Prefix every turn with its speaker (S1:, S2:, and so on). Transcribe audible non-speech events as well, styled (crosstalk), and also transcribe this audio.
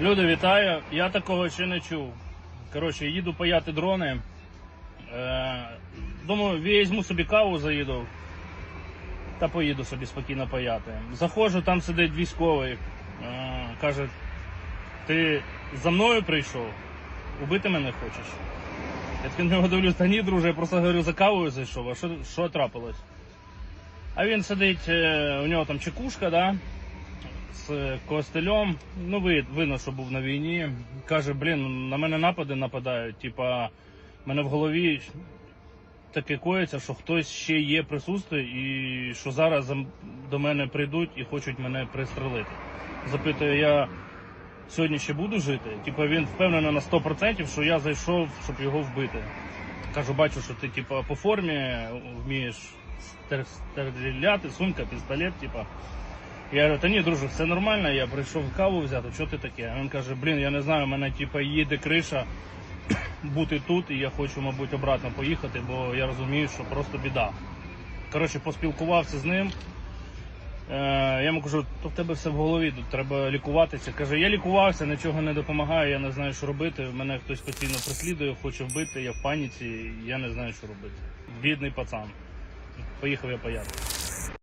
S1: Люди, вітаю. Я такого ще не чув. Коротше, їду паяти дрони. Е, думаю, візьму собі каву, заїду. Та поїду собі спокійно паяти. Заходжу, там сидить військовий. Е, каже, ти за мною прийшов? Убити мене хочеш? Я таки нього дивлюсь, та ні, друже, я просто говорю, за кавою зайшов, а що, що трапилось? А він сидить, е, у нього там чекушка, да? З костелем. Ну, видно, що був на війні. Каже, блін, на мене напади нападають. Типа, мене в голові таке коїться, що хтось ще є присутствує і що зараз до мене прийдуть і хочуть мене пристрелити. Запитую, я сьогодні ще буду жити? Типа він впевнений на 100%, що я зайшов, щоб його вбити. Кажу, бачу, що ти типа по формі вмієш стріляти, сумка, пістолет, типа. Я говорю, та ні, друже, все нормально, я прийшов каву взяти, що ти таке? А Він каже, блін, я не знаю, у мене типа їде криша (clears throat) бути тут, і я хочу, мабуть, обратно поїхати, бо я розумію, що просто біда. Коротше, поспілкувався з ним. Е, я йому кажу, то в тебе все в голові, треба лікуватися. Каже, я лікувався, нічого не допомагає, я не знаю, що робити. Мене хтось постійно преслідує, хоче вбити, я в паніці, я не знаю, що робити. Бідний пацан. Поїхав я паяти.